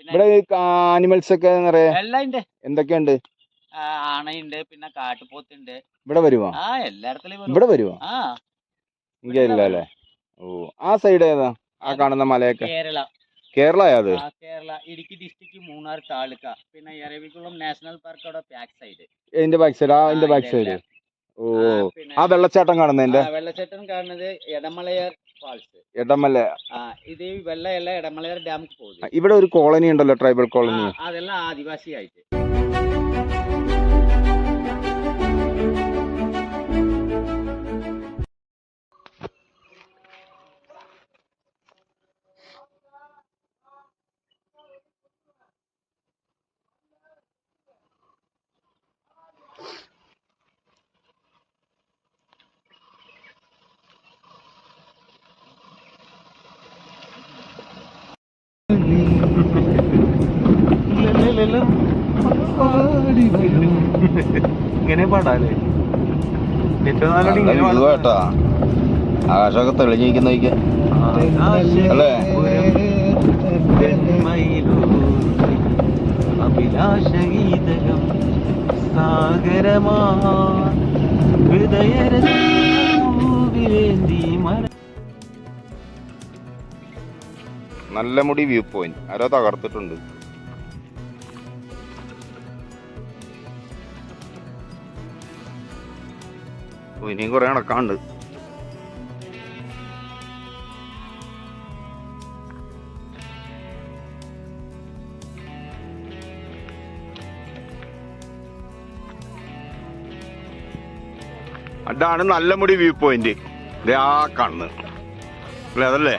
ഇവിടെ ആനിമൽസ് ഒക്കെ നിറയെ എന്തൊക്കെയുണ്ട്? ആണയുണ്ട് പിന്നെ കാട്ടുപോത്തുണ്ട്. ഇവിടെ വരുവോ? ആ എല്ലായിടത്തിലും. ഇവിടെ വരുവാ? ആ. ഇല്ല അല്ലേ? ഓ ആ സൈഡ് ഏതാ? ആ കാണുന്ന മലയൊക്കെ? കേരള. കേരള അത്? കേരള. ഇടുക്കി ഡിസ്ട്രിക്ട് മൂന്നാർ താലൂക്ക. പിന്നെ എരവികുളം നാഷണൽ പാർക്ക് അവിടെ ബാക്ക് സൈഡ് ഇതിന്റെ ബാക്ക് സൈഡ് ആ ഇതിന്റെ ബാക്ക് സൈഡ് ഓ. ആ വെള്ളച്ചാട്ടം കാണുന്നതിന്റെ? വെള്ളച്ചാട്ടം കാണുന്നത് എടമലയാർ ഫാൾസ്. ഇടമല്ല ആ ഇത് വെള്ളയല്ല എടമലയാർ ഡാം ഇവിടെ ഒരു കോളനി ഉണ്ടല്ലോ ട്രൈബൽ കോളനി. അതെല്ലാം ആദിവാസി ആദിവാസിയായിട്ട്. ഇങ്ങനെ പാടാല്ലേ? കേട്ടാ. ആകാശമൊക്കെ തെളിഞ്ഞിരിക്കുന്ന അല്ലേ? അഭിലാഷഗീതകം സാഗരമാ. നല്ല മുടി വ്യൂ പോയിന്റ് ആരോ തകർത്തിട്ടുണ്ട്. ഇനിയും കുറെ നടക്കാണ്ട് അതാണ് നല്ല മുടി വ്യൂ പോയിന്റ് ആ കാണുന്നത് അല്ലേ അതല്ലേ?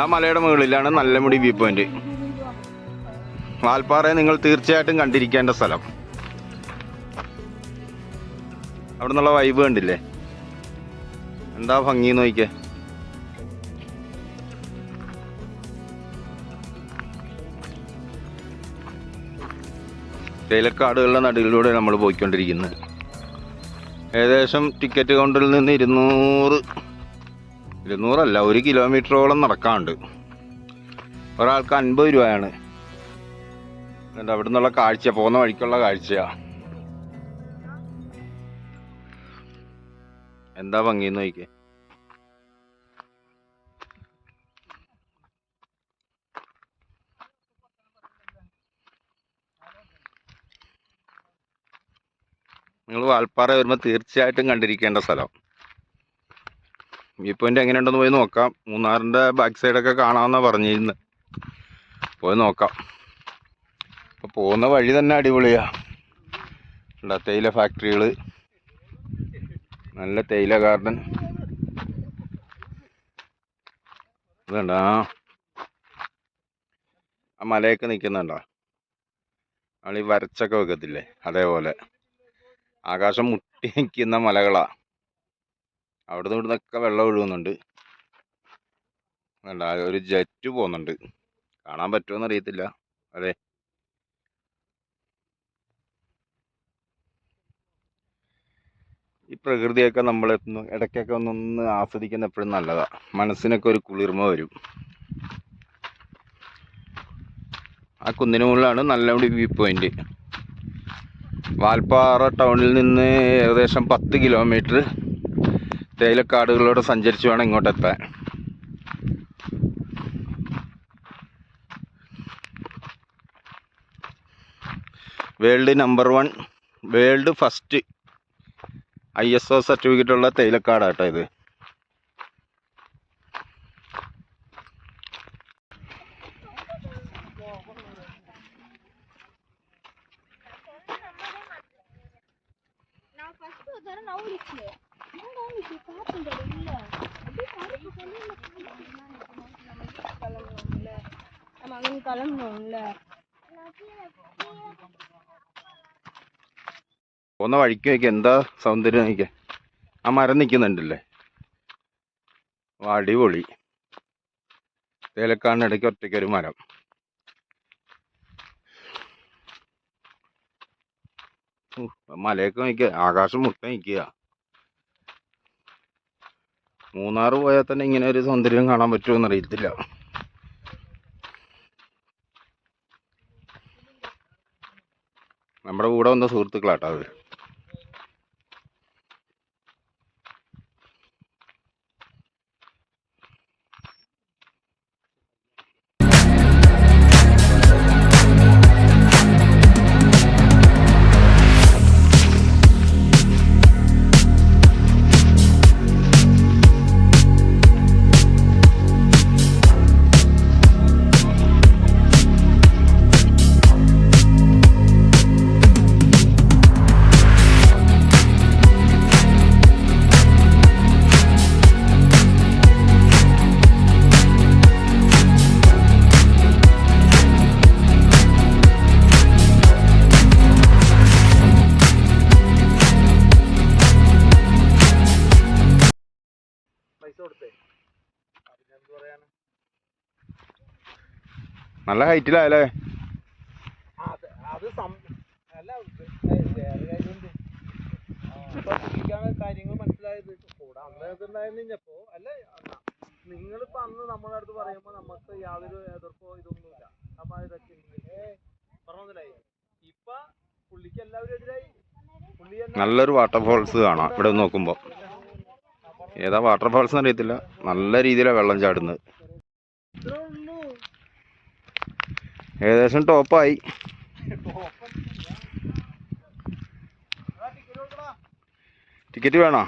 ആ മലയുടെ മുകളിലാണ് നല്ല മുടി വ്യൂ പോയിന്റ് വാൽപ്പാറയെ നിങ്ങൾ തീർച്ചയായിട്ടും കണ്ടിരിക്കേണ്ട സ്ഥലം. അവിടെ നിന്നുള്ള വൈബ് കണ്ടില്ലേ? എന്താ ഭംഗി നോക്കിക്കേ തേയിലക്കാടുകളുടെ നടുവിലൂടെ നമ്മൾ പോയിക്കൊണ്ടിരിക്കുന്നത് ഏകദേശം ടിക്കറ്റ് കൗണ്ടറിൽ നിന്ന് ഇരുന്നൂറ് ഇരുന്നൂറല്ല ഒരു കിലോമീറ്ററോളം നടക്കാണ്ട് ഒരാൾക്ക് അൻപത് രൂപയാണ്. എന്നിട്ട് അവിടെ നിന്നുള്ള കാഴ്ച പോകുന്ന വഴിക്കുള്ള കാഴ്ചയാ. എന്താ ഭംഗിന്ന് നോക്കിയേ? നിങ്ങൾ വാൽപ്പാറ വരുമ്പോൾ തീർച്ചയായിട്ടും കണ്ടിരിക്കേണ്ട സ്ഥലം. വ്യൂ പോയിന്റ് എങ്ങനെയുണ്ടെന്ന് പോയി നോക്കാം. മൂന്നാറിന്റെ ബാക്ക് സൈഡൊക്കെ കാണാമെന്നാ പറഞ്ഞിരുന്നു. പോയി നോക്കാം. അപ്പൊ പോകുന്ന വഴി തന്നെ അടിപൊളിയാ. ഇവിടെ തേയില ഫാക്ടറികൾ നല്ല തേയില ഗാർഡൻ ഇതുണ്ടാ ആ. മലയൊക്കെ നിൽക്കുന്നുണ്ടോ നമ്മൾ ഈ വരച്ചൊക്കെ വെക്കത്തില്ലേ? അതേപോലെ. ആകാശം മുട്ടി നിൽക്കുന്ന മലകളാ. അവിടുന്ന് ഇവിടുന്നൊക്കെ വെള്ളം ഒഴുകുന്നുണ്ട്. വേണ്ട ഒരു ജെറ്റ് പോകുന്നുണ്ട് കാണാൻ പറ്റുമോന്ന് അറിയത്തില്ല. അതെ. ഈ പ്രകൃതിയൊക്കെ നമ്മൾ ഇടയ്ക്കൊക്കെ ഒന്നൊന്ന് ആസ്വദിക്കുന്ന എപ്പോഴും നല്ലതാ. മനസ്സിനൊക്കെ ഒരു കുളിർമ വരും. ആ കുന്നിന് മുകളിലാണ് നല്ല വ്യൂ പോയിന്റ്. വാൽപ്പാറ ടൗണിൽ നിന്ന് ഏകദേശം പത്ത് കിലോമീറ്റർ തേയിലക്കാടുകളിലൂടെ സഞ്ചരിച്ച് വേണം ഇങ്ങോട്ട് എത്താൻ. World number one world first I S O certificate ഉള്ള തേയിലക്കാടാട്ടോ ഇത്. പോകുന്ന വഴിക്ക് നോക്കി എന്താ സൗന്ദര്യം നോക്കിയ ആ മരം നിൽക്കുന്നുണ്ടല്ലേ അടിപൊളി. തേലക്കാടിന് ഇടയ്ക്ക് ഒറ്റയ്ക്ക് ഒരു മരം. മലയൊക്കെ നിൽക്കുക ആകാശം മുട്ട നിൽക്കുക മൂന്നാറ് പോയാൽ തന്നെ ഇങ്ങനെ ഒരു സൗന്ദര്യം കാണാൻ പറ്റുമോ അറിയത്തില്ല നമ്മുടെ കൂടെ വന്ന സുഹൃത്തുക്കളാട്ടോ അവർ ഇപ്പൊ ഹൈറ്റിലായല്ലേ കാര്യങ്ങൾ മനസ്സിലായത് കൂടെ അന്ന് ഇതുണ്ടായിരുന്നപ്പോ അല്ല നിങ്ങളിപ്പോ അന്ന് നമ്മുടെ അടുത്ത് പറയുമ്പോ നമുക്ക് യാതൊരു എതിർപ്പോ ഇതൊന്നുമില്ല. അപ്പൊ ഇതൊക്കെ പറഞ്ഞില്ലായി ഇപ്പൊ പുള്ളിക്ക് എല്ലാവരും എതിരായി. പുള്ളി തന്നെ നല്ലൊരു വാട്ടർഫോൾസ് കാണാം. ഇവിടെ നോക്കുമ്പോ. നോക്കുമ്പോൾ ഏതാ വാട്ടർഫോൾസ് അറിയത്തില്ല. നല്ല രീതിയിലാണ് വെള്ളം ചാടുന്നത്. ഏകദേശം ടോപ്പായി. ടിക്കറ്റ് വേണോ?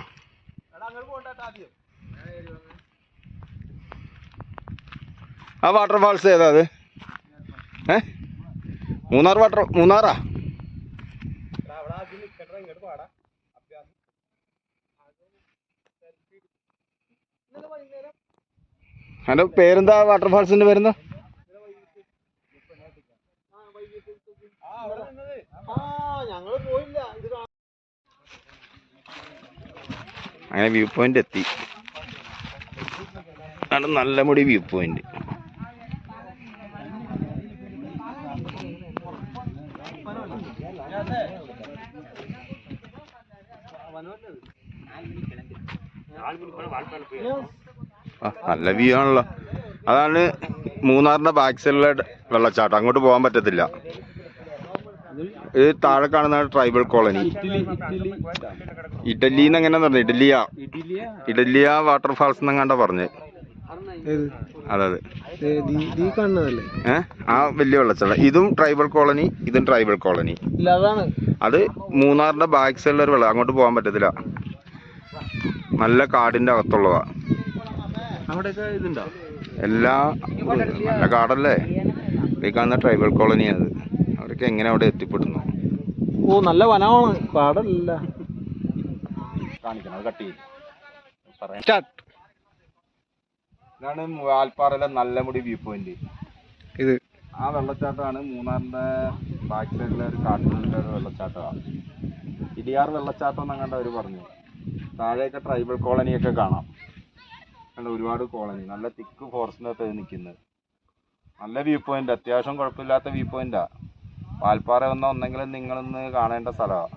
ആ വാട്ടർ ഫാൾസ് ഏതാ അത്? ഏ? മൂന്നാർ വാട്ടർ മൂന്നാറാ? അതിന്റെ പേരെന്താ വാട്ടർ ഫാൾസിന്റെ പേരെന്താ വാട്ടർഫാൾസിന്റെ പേരെന്താ ആ അവിടെ നിന്നത് ആ ഞങ്ങൾ പോയില്ല ഇത് കാണാൻ അങ്ങനെ വ്യൂ പോയിന്റ് എത്തി. ആണ് നല്ല മുടി വ്യൂ പോയിന്റ് നല്ല വ്യൂ ആണല്ലോ. അതാണ് മൂന്നാറിന്റെ ബാക്ക് സൈഡിലെ വെള്ളച്ചാട്ടം. അങ്ങോട്ട് പോകാൻ പറ്റത്തില്ല. ഇത് താഴെ കാണുന്ന ട്രൈബൽ കോളനി ഇഡലി എന്നെങ്ങനെ പറഞ്ഞു? ഇഡലിയ. ഇഡലിയ. വാട്ടർഫാൾസ് എന്നെങ്ങാണ്ട പറഞ്ഞ്. അതെ ഏഹ് ആ വലിയ വെള്ളച്ചാട്ടം. ഇതും ട്രൈബൽ കോളനി ഇതും ട്രൈബൽ കോളനി അത് മൂന്നാറിന്റെ ബാക്ക് സൈഡിൽ ഒരു വെള്ളം. അങ്ങോട്ട് പോകാൻ പറ്റത്തില്ല. നല്ല കാടിന്റെ അകത്തുള്ളതാ. എല്ലാ നല്ല കാടല്ലേ? ഈ കാണുന്ന ട്രൈബൽ കോളനിയാണ് അവരൊക്കെ എങ്ങനെ അവിടെ എത്തിപ്പെടുന്നു? ഓ നല്ല വനമാണ്. പാടല്ല. കാണിക്കണം കട്ട് സ്റ്റാർട്ട് ഇതാണ് വാൽപ്പാറയിലെ നല്ല മുടി വ്യൂ പോയിന്റ് ഇത്. ആ വെള്ളച്ചാട്ടമാണ് മൂന്നാറിന്റെ ബാക്ക് സൈഡിലെ ഒരു കാട്ടിലുള്ള ഒരു വെള്ളച്ചാട്ടമാണ്. ഇടിയാർ വെള്ളച്ചാട്ടം എന്നങ്ങണ്ട അവർ പറഞ്ഞു. താഴെയൊക്കെ ട്രൈബൽ കോളനിയൊക്കെ കാണാം. കണ്ട ഒരുപാട് കോളനി നല്ല തിക്ക് ഫോറസ്റ്റിനകത്ത് നിൽക്കുന്നത് നല്ല വ്യൂ പോയിന്റ് അത്യാവശ്യം കുഴപ്പമില്ലാത്ത വ്യൂ പോയിന്റാ വാൽപ്പാറ വന്ന ഒന്നെങ്കിലും നിങ്ങളൊന്ന് കാണേണ്ട സ്ഥലമാണ്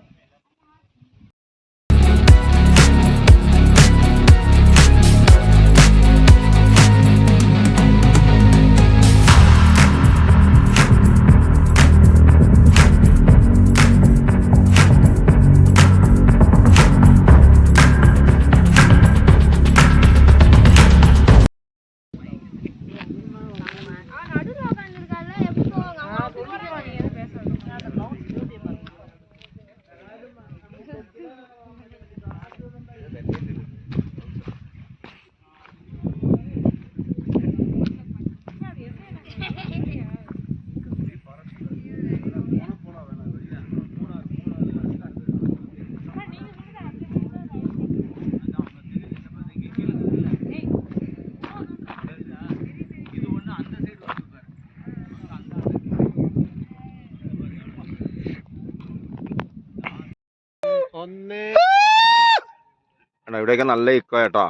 എടാ ഇവിടെയൊക്കെ നല്ല ഇക്കോ കേട്ടോ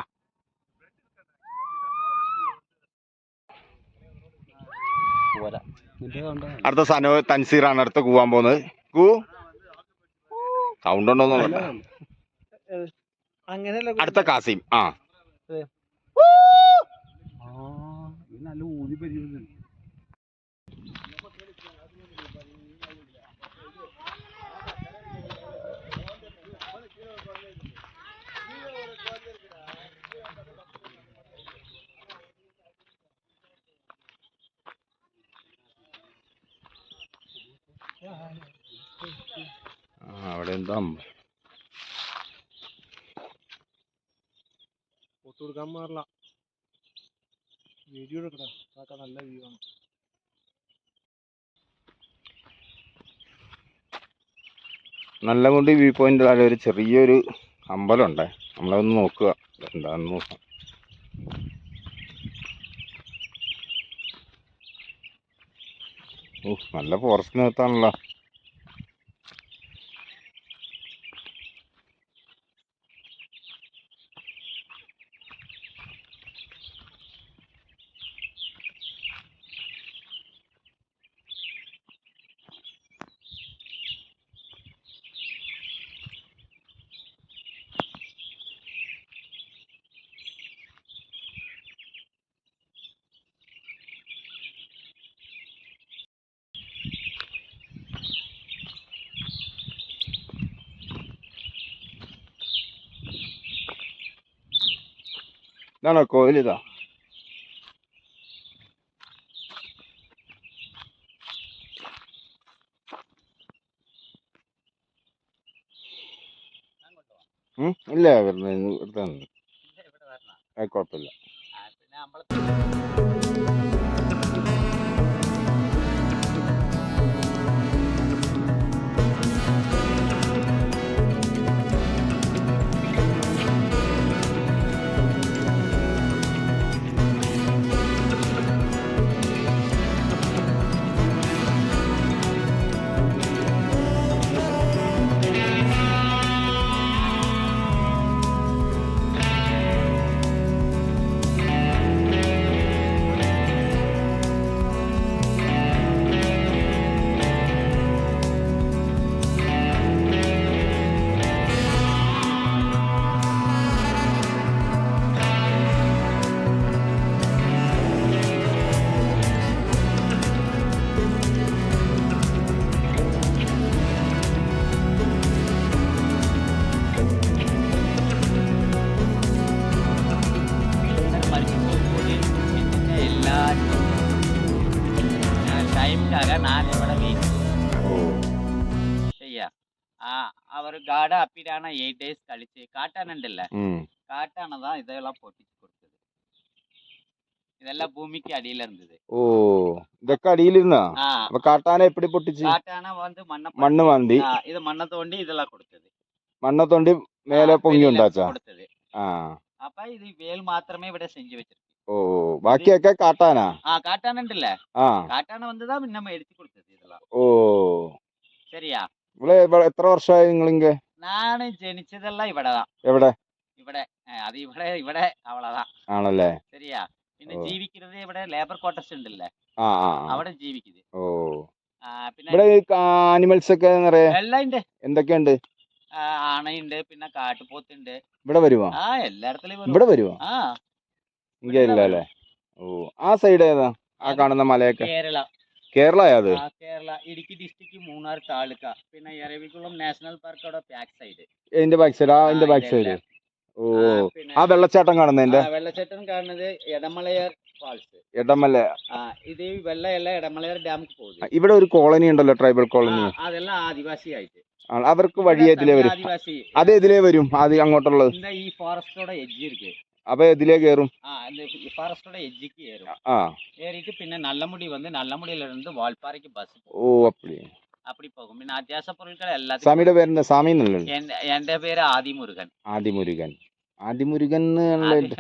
അടുത്ത സനോ തൻസീറാണ് അടുത്ത കൂവാൻ പോകുന്നത്. കൂ. സൗണ്ട് ഉണ്ടോന്നോ അടുത്ത കാസിം ആ. എന്തോ അമ്പലം കമ്മാറില്ല വീഡിയോ എടുക്കടാ. നല്ല വ്യൂ ആണ്. നല്ല നല്ലകുണ്ടി വ്യൂ പോയിന്റ് താഴെ ഒരു ചെറിയൊരു അമ്പലമുണ്ടേ. നമ്മളതൊന്ന് നോക്കുക. എന്താന്ന് നോക്കാം. ഓ നല്ല ഫോറസ്റ്റിനകത്താണല്ലോ ഇതാണോ കോയിലിതാ ഉം? ഇല്ല വരുന്നത് ഇവിടെ കുഴപ്പമില്ല. നാല് ഇവിടെ വെയിറ്റ് ചെയ്യാം ആ അവർ ഗാഡ് അപ്പീരാണ് എയ്റ്റ് ഡേയ്സ് കളിച്ച് കാട്ടാനുണ്ടല്ലേ കാട്ടാണതാ ഇതെല്ലാം പൊട്ടിച്ചു കൊടുത്തത് ഇതെല്ലാം ഭൂമിക്ക് അടിയിലിരുന്നത് ഓ ഇതൊക്കെ അടിയിലിരുന്നാ കാട്ടാന എപ്പടി പൊട്ടിച്ച് കാട്ടാന വന്ന് മണ്ണ മണ്ണ് മാന്തി ഇത് മണ്ണ തോണ്ടി ഇതെല്ലാം കൊടുത്തത് മണ്ണ തോണ്ടി മേലെ പൊങ്ങി ഉണ്ടാച്ചാ കൊടുത്തത് ആ അപ്പൊ ഇത് വേൽ മാത്രമേ ഇവിടെ സെഞ്ചു വെച്ചിരുന്നു ഓ ബാക്കിയൊക്കെ காட்டானா ആ காட்டானன்றல ஆ காட்டான வந்து தான் நம்ம எடுத்து கொடுத்தது இதெல்லாம் ஓ சரியா ഇവിടെ എത്ര വർഷമായി നിങ്ങൾ ഇങ്ങ് ഞാൻ ജനിച്ചതെല്ലാം ഇവിടെ എവിടെ? ഇവിടെ അത് ഇവിടെ ഇവിടെ അവളതാ. ആണല്ലേ? ശരിയാ. പിന്നെ ജീവിക്കുന്നത് ഇവിടെ ലേബർ ക്വാർട്ടേഴ്സ് ഉണ്ടല്ലേ? ആ അവിടെ ജീവിക്കുന്നത് ഓ. ഇവിടെ ആനിമൽസ് ഒക്കെ നിറയെ എല്ലാം ഉണ്ട് എന്തൊക്കെയുണ്ട്? ആണയുണ്ട് പിന്നെ കാട്ടുപോത്തുണ്ട്. ഇവിടെ വരുവാ? ആ എല്ലായിടത്തിലും ഇവിടെ വരുവാ? ആ. ഇന്ത്യ ഇല്ല ഓ ആ സൈഡ് ഏതാ? ആ കാണുന്ന മലയൊക്കെ? കേരള. കേരള അത് കേരള. ഇടുക്കി ഡിസ്ട്രിക്ട് മൂന്നാർ താലൂക്ക. പിന്നെ എരവികുളം നാഷണൽ പാർക്കോടെ ബാക്ക് സൈഡ് ഇതിന്റെ ബാക്ക് സൈഡ് ആ ഇതിന്റെ ബാക്ക് സൈഡ് ഓ ആ വെള്ളച്ചാട്ടം കാണുന്നതിന്റെ വെള്ളച്ചാട്ടം കാണുന്നത് എടമലയാർ ഫാൾസ് എടമല ഇത് വെള്ളയല്ല എടമലയാർ ഡാം പോകുന്നത് ഇവിടെ ഒരു കോളനി ഉണ്ടല്ലോ ട്രൈബൽ കോളനി അതെല്ലാം ആദിവാസി ആയിട്ട് അവർക്ക് വഴി ഇതിലേ വരും? അത് ഇതിലേ വരും? അത് അങ്ങോട്ടുള്ളത്? ഈ ഫോറസ്റ്റോടെ എഡ്ജ് ഇരിക്കും? അപ്പൊ എതിലേ കയറും ஆ இந்த ஃபாரஸ்டோட எட்ஜுக்கு ஏறும் ആ ஏறிட்டு பின்ன நல்லமுடி வந்து நல்லமுடியில இருந்து வால்பாறைக்கு பஸ் ഓ അപ്പടി அப்படி போகும் பின்ன அத்தியாவசிய பொருட்கள் எல்லாத்தையும் സ്വാമിയുടെ പേരെന്താ സ്വാമി എന്നല്ലേ என் என் பேரு ஆதிமுருகன் ആദിമുരുകൻ ആദിമുരുകൻ എന്നുള്ള ஆதி-